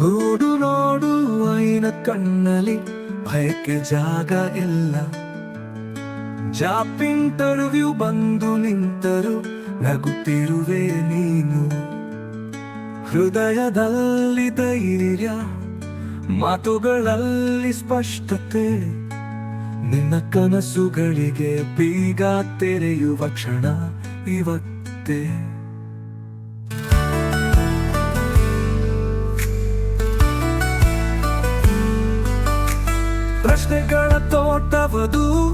ನೋಡು ನೋಡು ಐನ ಕಣ್ಣಲ್ಲಿ, ಭಯಕ್ಕೆ ಜಾಗ ಇಲ್ಲ. ಜಾಬ್ ಇಂಟರ್ವ್ಯೂ ಬಂದು ನಿಂತರು, ನಗುತ್ತಿರುವೆ ನೀನು. ಹೃದಯದಲ್ಲಿ ಧೈರ್ಯ, ಮಾತುಗಳಲ್ಲಿ ಸ್ಪಷ್ಟತೆ. ನಿನ್ನ ಕನಸುಗಳಿಗೆ ಬೀಗ ತೆರೆಯುವ ಕ್ಷಣ ಇವತ್ತೇ. ಪ್ರಶ್ನೆಗಳ ತೋಟವದು.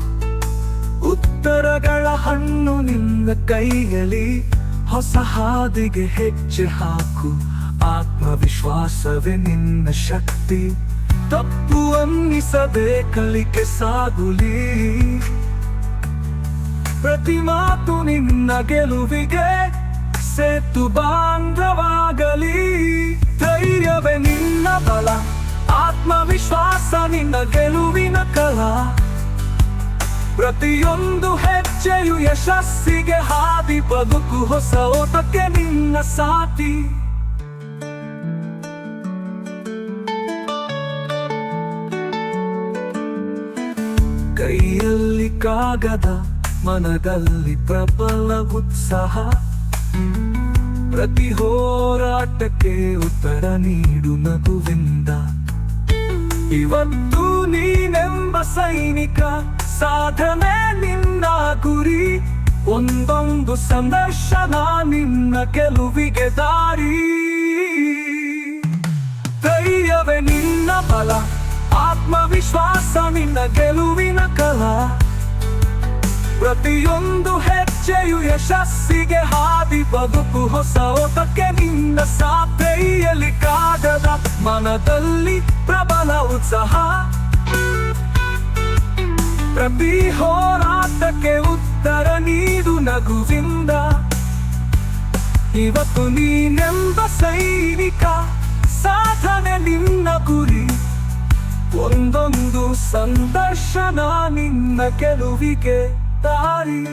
ಉತ್ತರಗಳ ಹಣ್ಣು ನಿನ್ನ ಕೈಯಲ್ಲಿ. ಹೊಸ ಹಾದಿಗೆ ಹೆಜ್ಜೆ ಹಾಕು. ಆತ್ಮವಿಶ್ವಾಸವೇ ನಿನ್ನ ಶಕ್ತಿ. ತಪ್ಪು ಅನ್ನಿಸದೆ ಕಲಿಕೆ ಸಾಗುಲಿ. ಪ್ರತಿ ಮಾತು ನಿನ್ನ ಗೆಲುವಿಗೆ ಸೇತು ಬಾಂಧವಾಗಲಿ. ಧೈರ್ಯವೇ ನಿನ್ನ ಬಲ. ಆತ್ಮವಿಶ್ವಾಸ ನಿನ್ನ ಗೆಲುವಿನ ಕಲ. ಪ್ರತಿಯೊಂದು ಹೆಜ್ಜೆಯು ಯಶಸ್ಸಿಗೆ ಹಾದಿ ಬದುಕು ಹೊಸ ಓಟಕ್ಕೆ ನಿನ್ನ ಸಾತಿ ಕೈಯಲ್ಲಿ ಕಾಗದ, ಮನದಲ್ಲಿ ಪ್ರಬಲ ಉತ್ಸಾಹ. ಪ್ರತಿ ಹೋರಾಟಕ್ಕೆ ಉತ್ತರ ನೀಡು ನಗುವಿಂದ. ಇವತ್ತು ನೀನೆಂಬ ಸೈನಿಕ, ಸಾಧನೆ ನಿನ್ನ ಗುರಿ. ಒಂದೊಂದು ಸಂದರ್ಶನ ನಿನ್ನ ಗೆಲುವಿಗೆ ದಾರಿ. ಧೈರ್ಯವೇ ನಿನ್ನ ಬಲ, ಆತ್ಮವಿಶ್ವಾಸ ನಿನ್ನ ಗೆಲುವಿನ ಕಲ. ಪ್ರತಿಯೊಂದು ಹೆಜ್ಜೆಯು ಯಶಸ್ಸಿಗೆ ಹಾದಿ ಬದುಕು, ಹೊಸ ಓಟಕ್ಕೆ ನಿನ್ನ ಸಾಧೆಯಲ್ಲಿ ಕಾಗದ ಮನದಲ್ಲಿ ಪ್ರಬಲ ಉತ್ಸಾಹ. ಪ್ರತಿ ಹೋರಾಟಕ್ಕೆ ಉತ್ತರ ನೀಡು ನಗುವಿಂದ. ಇವತ್ತು ನೀನೆಂಬ ಸೈನಿಕ, ಸಾಧನೆ ನಿನ್ನ ಗುರಿ. ಒಂದೊಂದು ಸಂದರ್ಶನ ನಿನ್ನ ಗೆಲುವಿಗೆ ದಾರಿ.